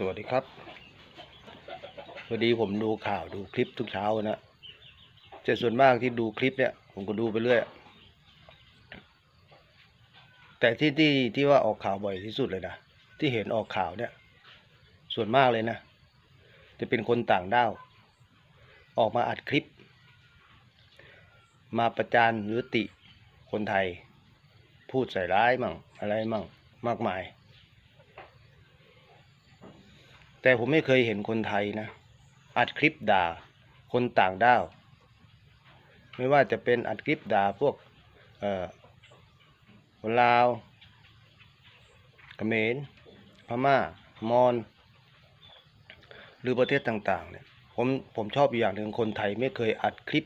สวัสดีครับพอดีผมดูข่าวดูคลิปทุกเช้านะแต่ส่วนมากที่ดูคลิปเนี่ย ผมก็ดูไปเรื่อย แต่ที่ที่ที่ว่าออกข่าวบ่อยที่สุดเลยนะ ที่เห็นออกข่าวเนี่ย ส่วนมากเลยนะ จะเป็นคนต่างด้าว ออกมาอัดคลิป มาประจานหรือติคนไทย พูดใส่ร้ายมั่งอะไรมั่งมากมาย แต่ผมไม่เคยเห็นคนไทยนะ อัดคลิปด่า คนต่างด้าว ไม่ว่าจะเป็นอัดคลิปด่าพวกเอ่อคนลาวเขมรพม่ามอญหรือประเทศต่างๆเนี่ยผมผมชอบอยู่อย่างหนึ่งคนไทยไม่เคยอัดคลิป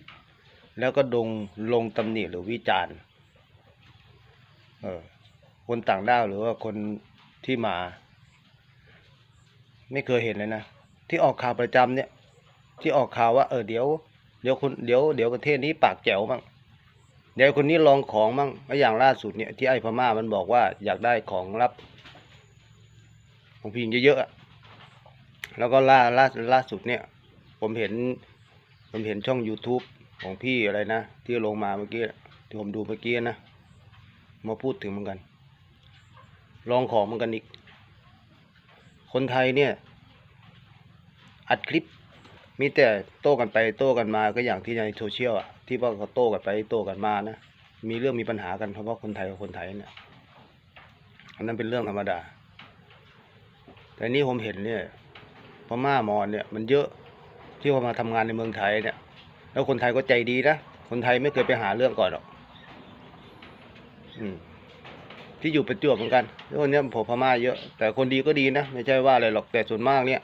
แล้วก็ดงลงตำหนิหรือวิจารณ์เออคนต่างด้าวหรือว่าคนที่มา ไม่เคยเห็นเลยนะที่ออกข่าวประจำเนี่ย ที่ออกข่าวว่าเออเดี๋ยวเดี๋ยวคนเดี๋ยวเดี๋ยวประเทศนี้ปากแจ๋วบ้างเดี๋ยวคนนี้ลองของบ้างแล้วอย่างล่าสุดเนี่ยที่ไอ้พม่ามันบอกว่าอยากได้ของรับของพิงเยอะๆแล้วก็ล่าล่าล่าสุดเนี่ย ผมเห็น ผมเห็นช่อง YouTube ของพี่อะไรนะ ที่ลงมาเมื่อกี้ที่ผมดูเมื่อกี้นะ มาพูดถึงเหมือนกัน ลองของเหมือนกันอีก คนไทยเนี่ย อัดคลิป มีแต่โต้กันไปโต้กันมาก็อย่างที่ในโซเชียลอะที่ว่าเขาโต้กันไปโต้กันมานะมีเรื่องมีปัญหากันเพราะว่าคนไทยกับคนไทยเนี่ยอันนั้นเป็นเรื่องธรรมดา แต่นี่ผมเห็นเนี่ยพม่ามอญเนี่ย มันเยอะที่ว่ามาทำงานในเมืองไทยเนี่ย แล้วคนไทยก็ใจดีนะคนไทยไม่เคยไปหาเรื่องก่อนหรอก อืม ที่อยู่ประจวบเหมือนกันแล้วคนนี้ผมพม่าเยอะ แต่คนดีก็ดีนะ ไม่ใช่ว่าอะไรหรอกแต่ส่วนมากเนี่ย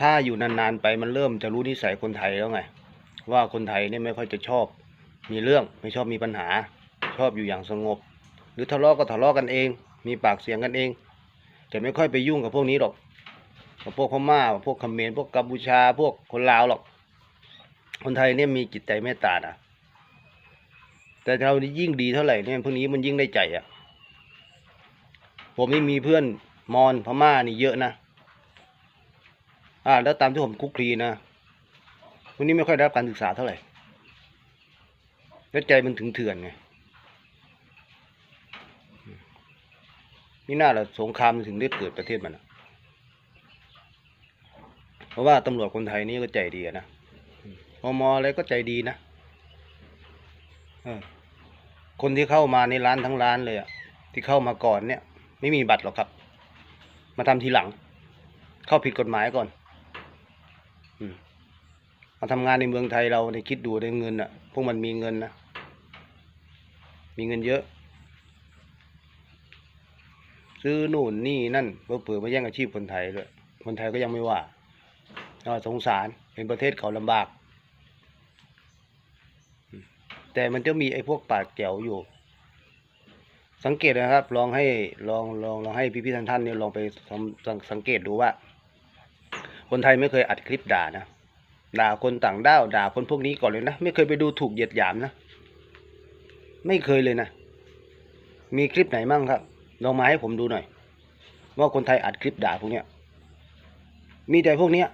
ถ้าอยู่นานๆไปมันเริ่มจะรู้นิสัยคนไทยแล้วไง ว่าคนไทยเนี่ยไม่ค่อยจะชอบ มีเรื่องไม่ชอบมีปัญหา ชอบอยู่อย่างสงบ หรือทะเลาะก็ทะเลาะกันเอง มีปากเสียงกันเองแต่ไม่ค่อยไปยุ่งกับพวกนี้หรอกกับพวกพม่าพวกเขมรพวกกัมพูชา พวกคนลาวหรอก คนไทยเนี่ยมีจิตใจเมตตานะ แต่เรานี่ยิ่งดีเท่าไหร่เนี่ยพวกนี้มันยิ่งได้ใจอะ ผมนี่มีเพื่อนมอญพม่านี่เยอะนะ อ่า แล้วตามที่ผมคุกคีนะพวกนี้ไม่ค่อยได้รับการศึกษาเท่าไหร่แล้วใจมันถึงเถื่อนไงนี่น่าละสงครามมันถึงได้เกิดประเทศมันอะเพราะว่าตำรวจคนไทยนี่ก็ใจดีนะพมอะไรก็ใจดีนะ คนที่เข้ามาในร้านทั้งร้านเลยอะที่เข้ามาก่อนเนี่ย ไม่มีบัตรหรอกครับ มาทำทีหลัง เข้าผิดกฎหมายก่อน อืมมาทำงานในเมืองไทยเราในคิดดูได้เงินอะพวกมันมีเงินนะมีเงินเยอะ ซื้อนู่นนี่นั่นเพื่อเผื่อมาแย่งอาชีพคนไทยด้วยคนไทยก็ยังไม่ว่าก็สงสารเห็นประเทศเขาลำบาก แต่มันจะมีไอ้พวกปากแก้วอยู่ สังเกตนะครับ ลองให้ลองลองลองให้พี่พี่ท่านท่านเนี่ยลองไปทำสังสังเกตดูว่า คนไทยไม่เคยอัดคลิปด่านะด่าคนต่างด้าวด่าคนพวกนี้ก่อนเลยนะไม่เคยไปดูถูกเหยียดหยามนะไม่เคยเลยนะมีคลิปไหนมั่งครับลองมาให้ผมดูหน่อย ว่าคนไทยอัดคลิปด่าพวกเนี้ยมีแต่พวกเนี้ย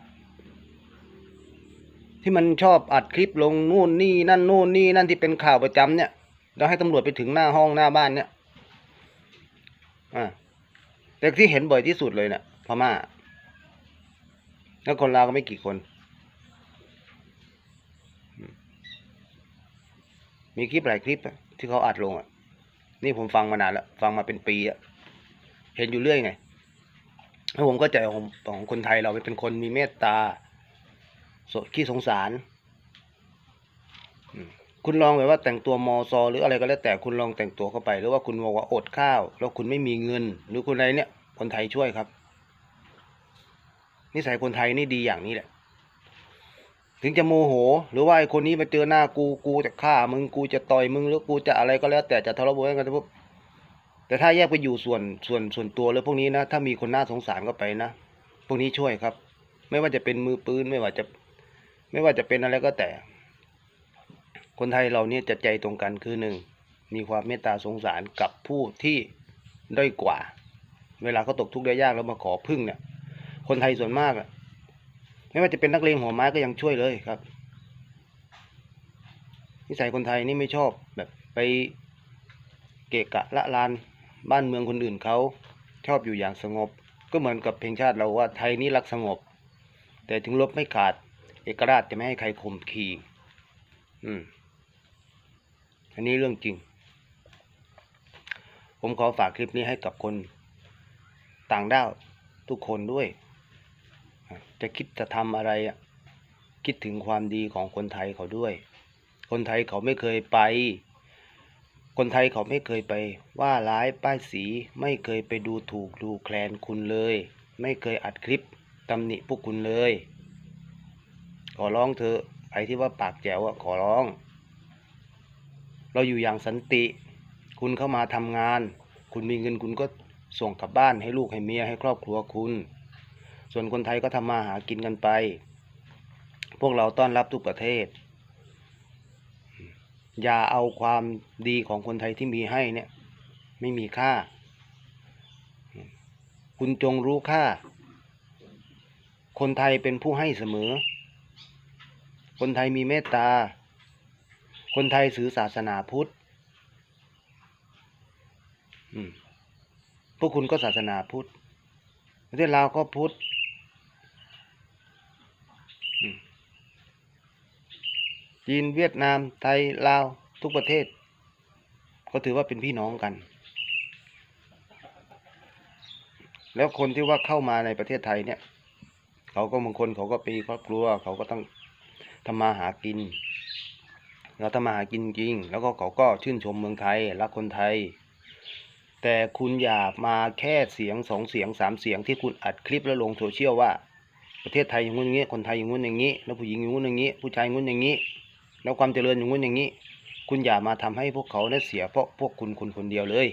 ที่มันชอบอัดคลิปลงนู่นนี่นั่นนู่นนี่นั่นที่เป็นข่าวประจำเนี่ยแล้วให้ตำรวจไปถึงหน้าห้องหน้าบ้านเนี่ยอ่าแต่ที่เห็นบ่อยที่สุดเลยเนี่ยพม่าแล้วคนลาวก็ไม่กี่คน มีคลิปหลายคลิปที่เขาอัดลงอะ นี่ผมฟังมานานแล้ว ฟังมาเป็นปีอะเห็นอยู่เรื่อยไงแล้วผมก็ใจของของคนไทยเราเป็นคนมีเมตตา ขี้สงสารคุณลองแบบว่าแต่งตัวมอซอหรืออะไรก็แล้วแต่คุณลองแต่งตัวเข้าไป หรือว่าคุณบอกว่าอดข้าว แล้วคุณไม่มีเงิน หรือคุณอะไรเนี่ย คนไทยช่วยครับ นิสัยคนไทยนี่ดีอย่างนี้แหละ ถึงจะโมโห หรือว่าไอ้คนนี้มาเจอหน้ากูกูจะฆ่ามึงกูจะต่อยมึงหรือกูจะอะไรก็แล้ว แต่จะทะเลาะเบาะแว้งกันปุ๊บแต่ถ้าแยกไปอยู่ส่วนส่วนส่วนตัวแล้วพวกนี้นะถ้ามีคนน่าสงสารก็ไปนะพวกนี้ช่วยครับ ไม่ว่าจะเป็นมือปืนไม่ว่าจะ ไม่ว่าจะเป็นอะไรก็แต่ คนไทยเราเนี่ยจะใจตรงกันคือหนึ่งมีความเมตตาสงสารกับผู้ที่ด้อยกว่า เวลาเขาตกทุกข์ได้ยากแล้วมาขอพึ่งเนี่ย คนไทยส่วนมากอะไม่ว่าจะเป็นนักเลงหัวไม้ก็ยังช่วยเลยครับ นิสัยคนไทยนี่ไม่ชอบแบบไปเกะกะละลานบ้านเมืองคนอื่นเขาชอบอยู่อย่างสงบ ก็เหมือนกับเพลงชาติเราว่าไทยนี่รักสงบ แต่ถึงลบไม่ขาด เอกราชจะไม่ให้ใครข่มขีอืม อันนี้เรื่องจริง ผมขอฝากคลิปนี้ให้กับคนต่างด้าวทุกคนด้วย จะคิดจะทำอะไรคิดถึงความดีของคนไทยเขาด้วย คนไทยเขาไม่เคยไป คนไทยเขาไม่เคยไป ว่าร้ายป้ายสีไม่เคยไปดูถูกดูแคลนคุณเลย ไม่เคยอัดคลิปตำหนิพวกคุณเลย ขอร้องเถอะใครที่ว่าปากแจ๋วอะขอร้อง เราอยู่อย่างสันติ คุณเข้ามาทำงาน คุณมีเงินคุณก็ส่งกลับบ้านให้ลูกให้เมียให้ครอบครัวคุณ ส่วนคนไทยก็ทำมาหากินกันไป พวกเราต้อนรับทุกประเทศ อย่าเอาความดีของคนไทยที่มีให้เนี่ยไม่มีค่า คุณจงรู้ค่า คนไทยเป็นผู้ให้เสมอ คนไทยมีเมตตา คนไทยถือศาสนาพุทธพวกคุณก็ศาสนาพุทธประเทศลาวก็พุทธจีนเวียดนามไทยลาวทุกประเทศเขาถือว่าเป็นพี่น้องกัน แล้วคนที่ว่าเข้ามาในประเทศไทยเนี่ย เขาก็บางคนเขาก็ปีครอบครัว เขาก็ต้อง ทำมาหากิน เราทำมาหากินจริง แล้วก็เขาก็ชื่นชมเมืองไทยรักคนไทย แต่คุณอย่ามาแค่เสียงสองเสียงสามเสียงที่คุณอัดคลิปแล้วลงโซเชียลว่า ประเทศไทยอย่างงู้นอย่างนี้ คนไทยอย่างงู้นอย่างนี้ แล้วผู้หญิงอย่างงู้นอย่างนี้ ผู้ชายอย่างงู้นอย่างนี้ แล้วความเจริญอย่างงู้นอย่างนี้ คุณอย่ามาทำให้พวกเขาเนี่ยเสียเพราะพวกคุณคนคนเดียวเลย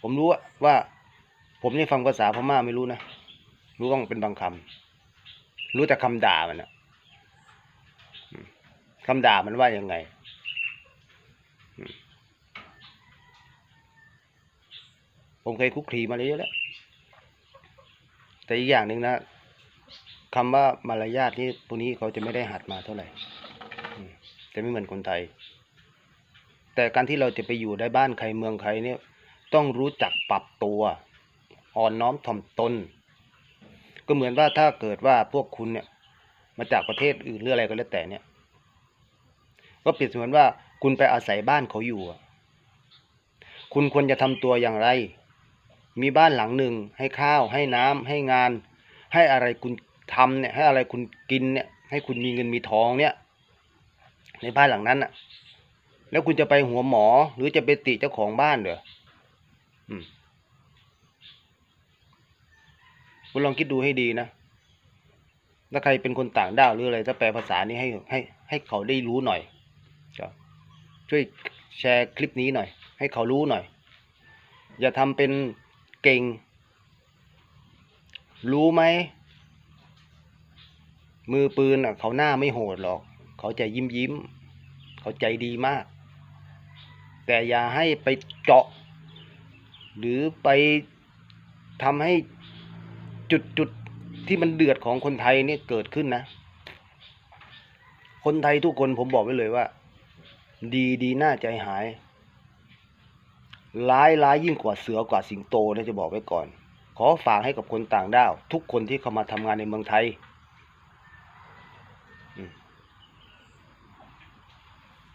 ผมรู้ว่าผมนี่ฟังภาษาพม่าไม่รู้นะ รู้บ้างเป็นบางคำ รู้แต่คำด่ามันนะคำด่ามันว่ายังไง ผมเคยคุกคีมาเยอะแล้ว แต่อีกอย่างหนึ่งนะคำว่ามารยาทนี่พวกนี้เขาจะไม่ได้หัดมาเท่าไหร่จะไม่เหมือนคนไทย แต่การที่เราจะไปอยู่ได้บ้านใครเมืองใครเนี่ย ต้องรู้จักปรับตัว อ่อนน้อมถ่อมตน ก็เหมือนว่าถ้าเกิดว่าพวกคุณเนี่ย มาจากประเทศอื่นหรืออะไรก็แล้วแต่เนี่ย ก็เปรียบเสมือนว่าคุณไปอาศัยบ้านเขาอยู่คุณควรจะทำตัวอย่างไร มีบ้านหลังหนึ่งให้ข้าว ให้น้ำให้งาน ให้อะไรคุณทำเนี่ย ให้อะไรคุณกินเนี่ย ให้คุณมีเงินมีทองเนี่ย ในบ้านหลังนั้นอะแล้วคุณจะไปหัวหมอหรือจะไปติเจ้าของบ้านเหรออืม คุณลองคิดดูให้ดีนะถ้าใครเป็นคนต่างด้าวหรืออะไรถ้าแปลภาษานี้ให้ให้ให้เขาได้รู้หน่อยก็ช่วยแชร์คลิปนี้หน่อย ให้เขารู้หน่อย อย่าทำเป็นเก่ง รู้ไหม มือปืนอะ เขาหน้าไม่โหดหรอก เขาจะยิ้มยิ้ม เขาใจดีมาก แต่อย่าให้ไปเจาะ หรือไปทำให้ จุดจุดที่มันเดือดของคนไทยเนี่ยเกิดขึ้นนะ คนไทยทุกคนผมบอกไว้เลยว่า ดีดีน่าใจหาย ร้ายร้ายยิ่งกว่าเสือกว่าสิงโตนี่ยจะบอกไว้ก่อน ขอฝากให้กับคนต่างด้าว ทุกคนที่เข้ามาทำงานในเมืองไทย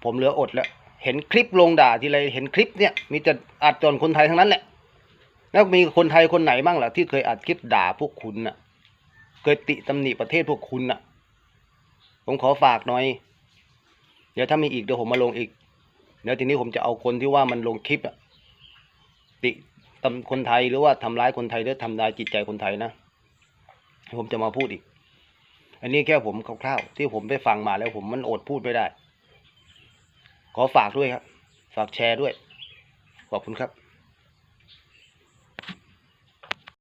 ผมเหลืออดแล้ว เห็นคลิปลงด่าทีไรเห็นคลิปเนี่ย มีแต่อัดจนคนไทยทั้งนั้นแหละ แล้วมีคนไทยคนไหนบ้างล่ะที่เคยอัดคลิปด่าพวกคุณน่ะ เคยติตำหนิประเทศพวกคุณน่ะ ผมขอฝากหน่อย เดี๋ยวถ้ามีอีกเดี๋ยวผมมาลงอีก เดี๋ยวทีนี้ผมจะเอาคนที่ว่ามันลงคลิปอะติตำคนไทยหรือว่าทำร้ายคนไทยหรือทำลายจิตใจคนไทยนะผมจะมาพูดอีก อันนี้แค่ผมคร่าวๆที่ผมไปฟังมาแล้วผมมันอดพูดไม่ได้ ขอฝากด้วยครับ ฝากแชร์ด้วย ขอบคุณครับ